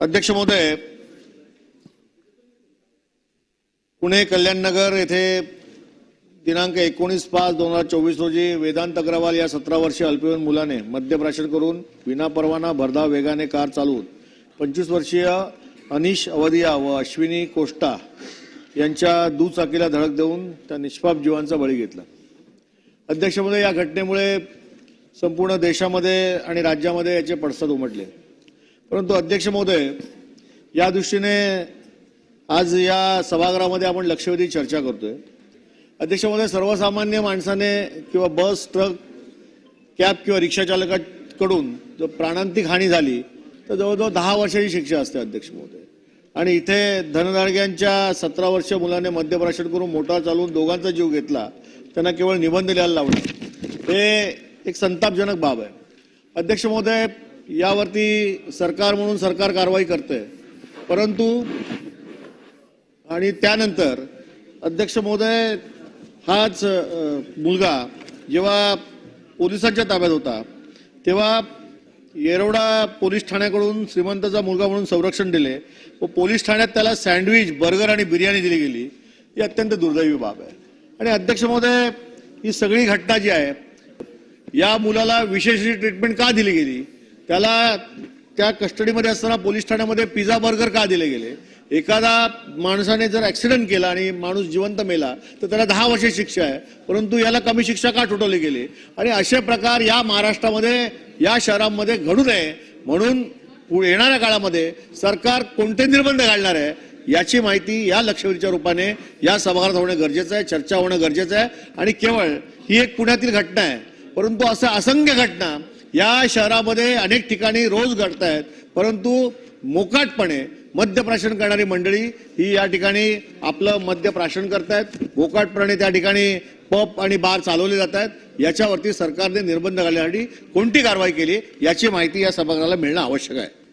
अध्यक्ष महोदय पुणे कल्याणनगर येथे दिनांक एकोणीस पाच दोन हजार चोवीस रोजी वेदांत अग्रवाल या सतरा वर्षीय अल्पवयीन मुलाने मद्यप्राशन करून विनापरवाना भरधाव वेगाने कार चालवून पंचवीस वर्षीय अनिश अवधिया व अश्विनी कोष्टा यांच्या दुचाकीला धडक देऊन त्या निष्पाप जीवांचा बळी घेतला. अध्यक्ष महोदय या घटनेमुळे संपूर्ण देशामध्ये आणि राज्यामध्ये याचे पडसाद उमटले. परंतु अध्यक्ष महोदय या दृष्टीने आज या सभागृहामध्ये आपण लक्षवेधी चर्चा करतोय. अध्यक्ष महोदय सर्वसामान्य माणसाने किंवा बस ट्रक कॅब किंवा रिक्षा चालकाकडून जर प्राणांतिक हानी झाली तर जवळजवळ दहा वर्षाची शिक्षा असते अध्यक्ष महोदय. आणि इथे धनदाडग्यांच्या सतरा वर्ष मुलाने मद्यप्राशन करून मोटार चालवून दोघांचा जीव घेतला त्यांना केवळ निबंध लिहायला लावणे हे एक संतापजनक बाब आहे. अध्यक्ष महोदय यावरती सरकार म्हणून सरकार कारवाई करते परंतु आणि त्यानंतर अध्यक्ष महोदय हाच मुलगा जेव्हा पोलिसांच्या ताब्यात होता तेव्हा येरवडा पोलीस ठाण्याकडून श्रीमंताचा मुलगा म्हणून संरक्षण दिले. व पोलीस ठाण्यात त्याला सँडविच बर्गर आणि बिर्याणी दिली गेली. ही अत्यंत दुर्दैवी बाब आहे. आणि अध्यक्ष महोदय ही सगळी घटना जी आहे या मुलाला विशेष ट्रीटमेंट का दिली गेली? त्याला त्या कस्टडीमध्ये असताना पोलीस ठाण्यामध्ये पिझ्झा बर्गर का दिले गेले? एखादा माणसाने जर ऍक्सिडेंट केला आणि माणूस जिवंत मेला तर त्याला दहा वर्ष शिक्षा आहे. परंतु याला कमी शिक्षा का ठोठवली गेली? आणि असे प्रकार या महाराष्ट्रामध्ये या शहरांमध्ये घडू नये. म्हणून येणाऱ्या काळामध्ये सरकार कोणते निर्बंध घालणार आहे याची माहिती या लक्षवेधीच्या रूपाने या सभागृहात होणं गरजेचं आहे चर्चा होणं गरजेचं आहे. आणि केवळ ही एक पुण्यातील घटना आहे. परंतु असं असंख्य घटना या शहरामध्ये अनेक ठिकाणी रोज घडत आहेत परंतु मोकाटपणे मद्यप्राशन करणारी मंडळी ही या ठिकाणी आपलं मद्यप्राशन करतायत. मोकाटपणे त्या ठिकाणी पब आणि बार चालवले जात आहेत याच्यावरती सरकारने निर्बंध घालण्यासाठी कोणती कारवाई केली याची माहिती या सभागृहाला मिळणं आवश्यक आहे.